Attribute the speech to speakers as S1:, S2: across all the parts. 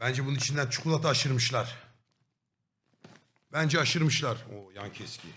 S1: Bence bunun içinden çikolata aşırmışlar. Bence aşırmışlar. O yan keski.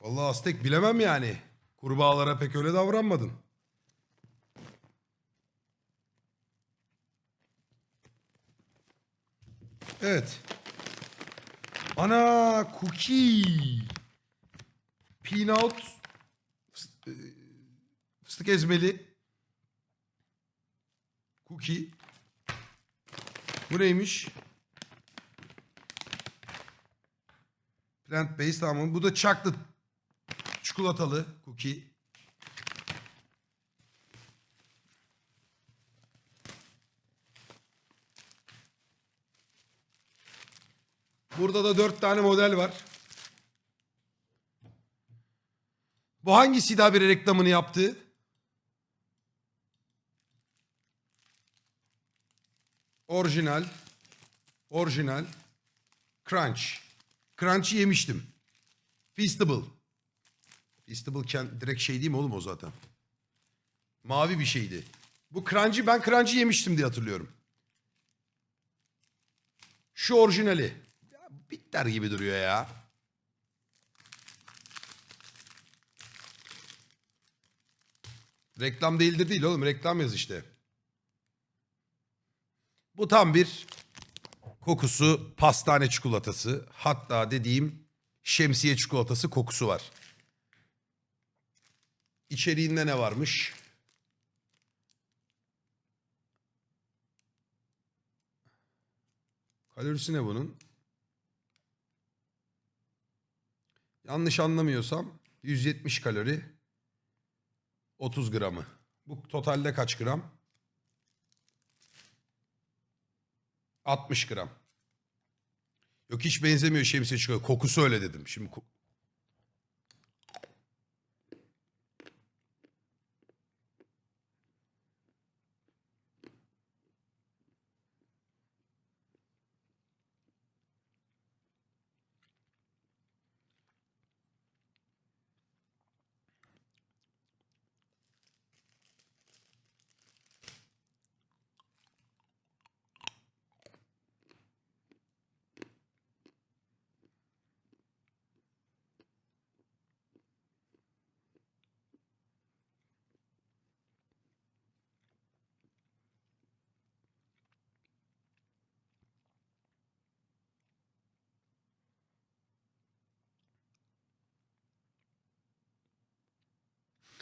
S1: Vallahi Aztek bilemem yani. Kurbağalara pek öyle davranmadın. Evet. Ana cookie. Peanut. fıs- Fıstık ezmeli. Cookie. Bu neymiş? Plant based tamam. Bu da chocolate. Çikolatalı cookie. Burada da dört tane model var. Bu hangisiydi haberi reklamını yaptı? Orijinal. Orijinal. Crunch. Crunch'ı yemiştim. Feastable. Feastable direkt şey değil mi oğlum o zaten? Mavi bir şeydi. Bu Crunch'ı ben Crunch'ı yemiştim diye hatırlıyorum. Şu orijinali. Bitter gibi duruyor ya. Reklam değildir değil oğlum. Reklam yaz işte. Bu tam bir kokusu pastane çikolatası. Hatta dediğim şemsiye çikolatası kokusu var. İçeriğinde ne varmış? Kalorisi ne bunun? Yanlış anlamıyorsam 170 kalori 30 gramı. Bu totalde kaç gram? 60 gram. Yok hiç benzemiyor şemsiye çikolata. Kokusu öyle dedim. Şimdi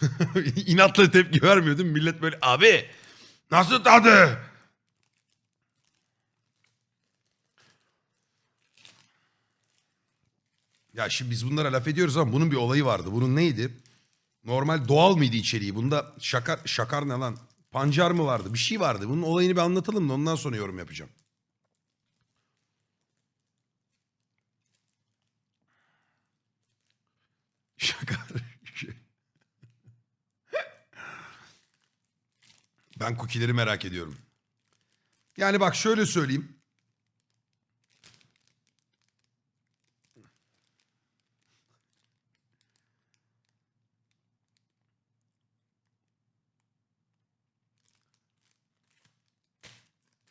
S1: İnatla tepki vermiyordum. Millet böyle abi nasıl tadı? Ya şimdi biz bunlara laf ediyoruz ama bunun bir olayı vardı. Bunun neydi? Normal doğal mıydı içeriği? Bunda şakar, şakar ne lan? Pancar mı vardı? Bir şey vardı. Bunun olayını bir anlatalım da ondan sonra yorum yapacağım. Şakar. Ben cookie'leri merak ediyorum. Yani bak şöyle söyleyeyim.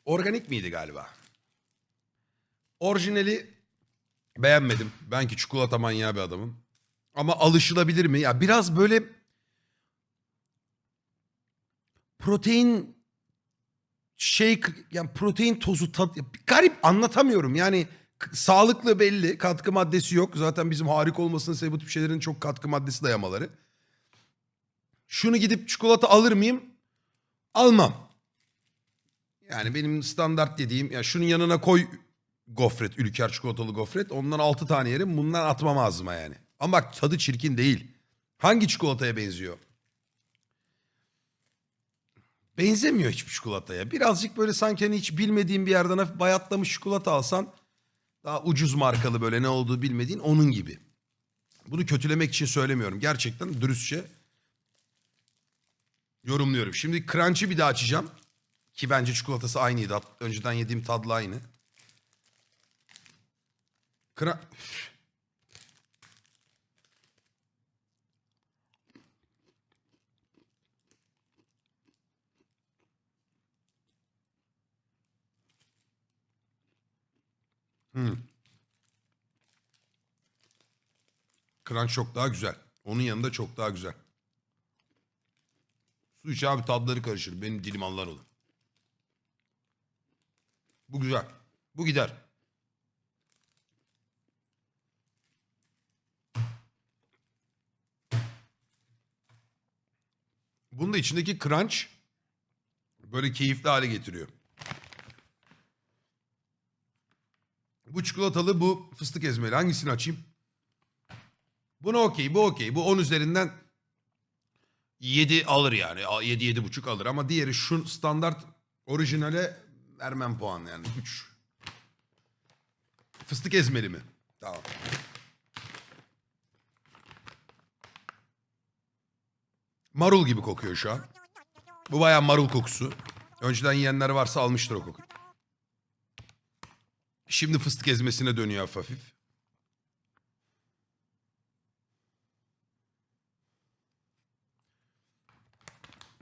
S1: Organik miydi galiba? Orijinali beğenmedim. Ben ki çikolata manyağı bir adamım. Ama alışılabilir mi? Ya biraz böyle protein şey yani protein tozu tat garip anlatamıyorum. Yani sağlıklı belli. Katkı maddesi yok. Zaten bizim harika olmasının sebebi bu tip şeylerin çok katkı maddesi dayamaları. Şunu gidip çikolata alır mıyım? Almam. Yani benim standart dediğim ya şunun yanına koy gofret, ülker çikolatalı gofret. Ondan 6 tane yerim. Bundan atmam ağzıma yani. Ama bak tadı çirkin değil. Hangi çikolataya benziyor? Benzemiyor hiçbir çikolataya. Birazcık böyle sanki hani hiç bilmediğin bir yerden bayatlamış çikolata alsan daha ucuz markalı böyle ne olduğu bilmediğin onun gibi. Bunu kötülemek için söylemiyorum. Gerçekten dürüstçe yorumluyorum. Şimdi Crunch'ı bir daha açacağım. Ki bence çikolatası aynıydı. Önceden yediğim tadla aynı. Kra... Hmm. Crunch çok daha güzel. Onun yanında çok daha güzel. Su iç abi tadları karışır. Benim dilim anlar olur. Bu güzel. Bu gider. Bunun da içindeki crunch böyle keyifli hale getiriyor. Bu çikolatalı bu fıstık ezmeli. Hangisini açayım? Bunu okey bu okey. Bu 10 üzerinden 7 alır yani. 7 buçuk alır ama diğeri şu standart orijinale vermem puan yani 3. Fıstık ezmeli mi? Tamam. Marul gibi kokuyor şu an. Bu bayağı marul kokusu. Önceden yiyenler varsa almıştır o kokuyu. Şimdi fıstık ezmesine dönüyor hafif hafif.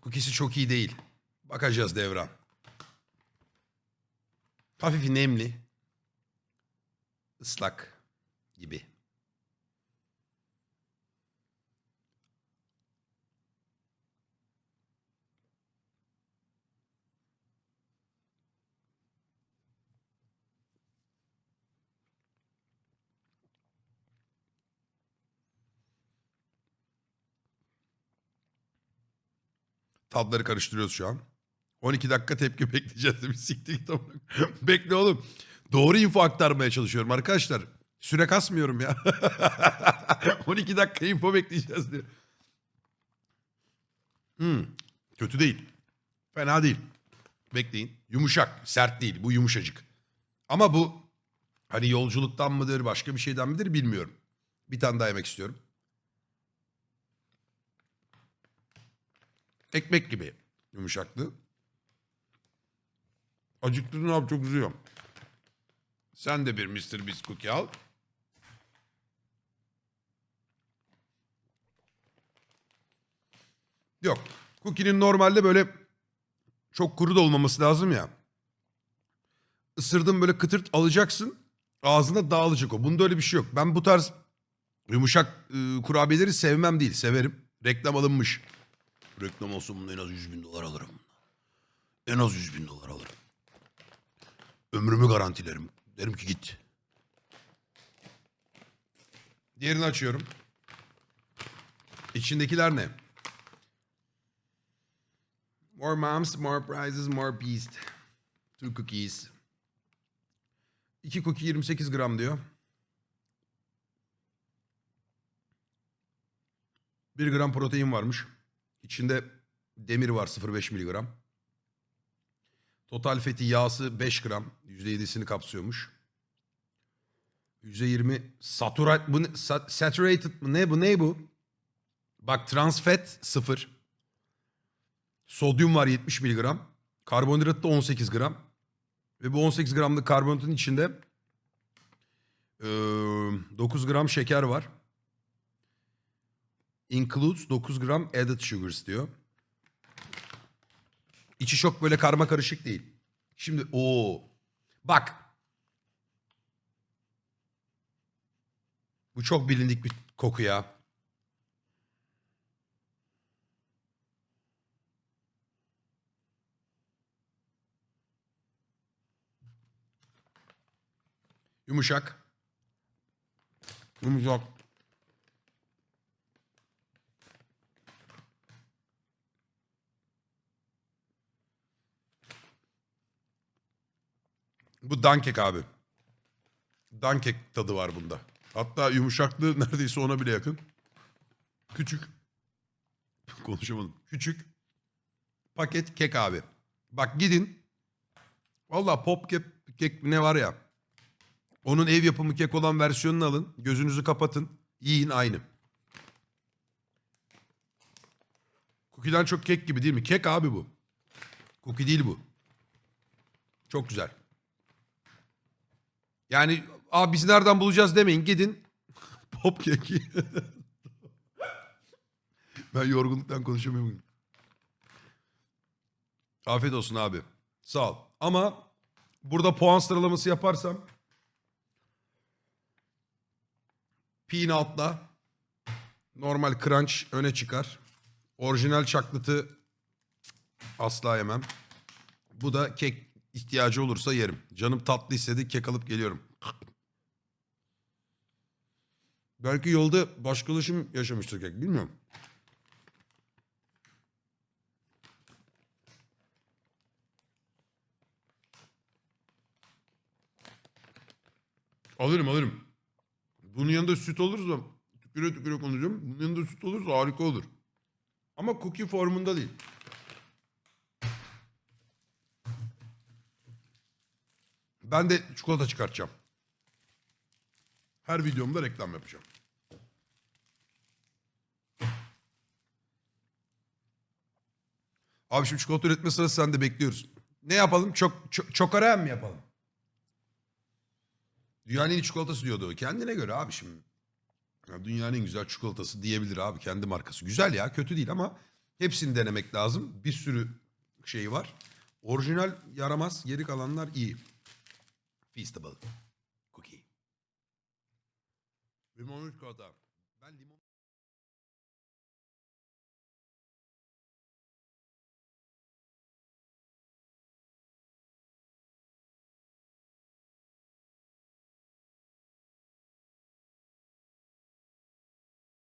S1: Cookie'si çok iyi değil. Bakacağız devran. Hafif nemli. Islak gibi. Tadları karıştırıyoruz şu an. 12 dakika tepki bekleyeceğiz demiş. Siktir git. Bekle oğlum. Doğru info aktarmaya çalışıyorum arkadaşlar. Süre kasmıyorum ya. 12 dakika info bekleyeceğiz diyor. Hmm, kötü değil. Fena değil. Bekleyin. Yumuşak, sert değil. Bu yumuşacık. Ama bu hani yolculuktan mıdır, başka bir şeyden midir bilmiyorum. Bir tane daha yemek istiyorum. Ekmek gibi yumuşaklığı. Acıktırdın abi çok üzüyorum. Sen de bir Mr. Beast al. Yok. Cookie'nin normalde böyle çok kuru da olmaması lazım ya. Isırdın böyle kıtırt alacaksın. Ağzına dağılacak o. Bunda öyle bir şey yok. Ben bu tarz yumuşak e, kurabiyeleri sevmem değil. Severim. Reklam alınmış. Reklam olsun bunda en az 100 bin dolar alırım. En az 100 bin dolar alırım. Ömrümü garantilerim. Derim ki git. Diğerini açıyorum. İçindekiler ne? More moms, more prizes, more beast. Two cookies. İki cookie 28 gram diyor. 1 gram protein varmış. İçinde demir var 0.5 miligram. Total feti yağsı 5 gram. %7'sini kapsıyormuş. %20 saturat bu ne- sa- saturated mı ne bu ne bu? Bak trans fat 0. Sodyum var 70 miligram. Karbonhidrat da 18 gram. Ve bu 18 gramlık karbonhidratın içinde eee, 9 gram şeker var. Includes 9 gram added sugars diyor. İçi çok böyle karma karışık değil. Şimdi o bak. Bu çok bilindik bir koku ya. Yumuşak. Yumuşak. Bu dankek abi. Dankek tadı var bunda. Hatta yumuşaklığı neredeyse ona bile yakın. Küçük. Konuşamadım. Küçük. Paket kek abi. Bak gidin. Valla pop kek, kek ne var ya. Onun ev yapımı kek olan versiyonunu alın. Gözünüzü kapatın. Yiyin aynı. Cookie'den çok kek gibi değil mi? Kek abi bu. Cookie değil bu. Çok güzel. Yani Abi biz nereden bulacağız demeyin. Gidin. Pop keki. ben yorgunluktan konuşamıyorum. Afiyet olsun abi. Sağ ol. Ama burada puan sıralaması yaparsam Peanut'la normal crunch öne çıkar. Orijinal çaklıtı asla yemem. Bu da kek ihtiyacı olursa yerim. Canım tatlı istedi kek alıp geliyorum. Belki yolda başkalaşım yaşamıştır kek bilmiyorum. Alırım alırım. Bunun yanında süt olursa tüküre tüküre konuşacağım. Bunun yanında süt olursa harika olur. Ama cookie formunda değil. Ben de çikolata çıkartacağım. Her videomda reklam yapacağım. Abi şimdi çikolata üretme sırası sende bekliyoruz. Ne yapalım? Çok, çok çokarayan mı yapalım? Dünyanın en iyi çikolatası diyordu. Kendine göre abi şimdi. Ya dünyanın en güzel çikolatası diyebilir abi kendi markası. Güzel ya kötü değil ama hepsini denemek lazım. Bir sürü şey var. Orijinal yaramaz. Geri kalanlar iyi. Feastable. Cookie. Limonlu çikolata. Ben limon...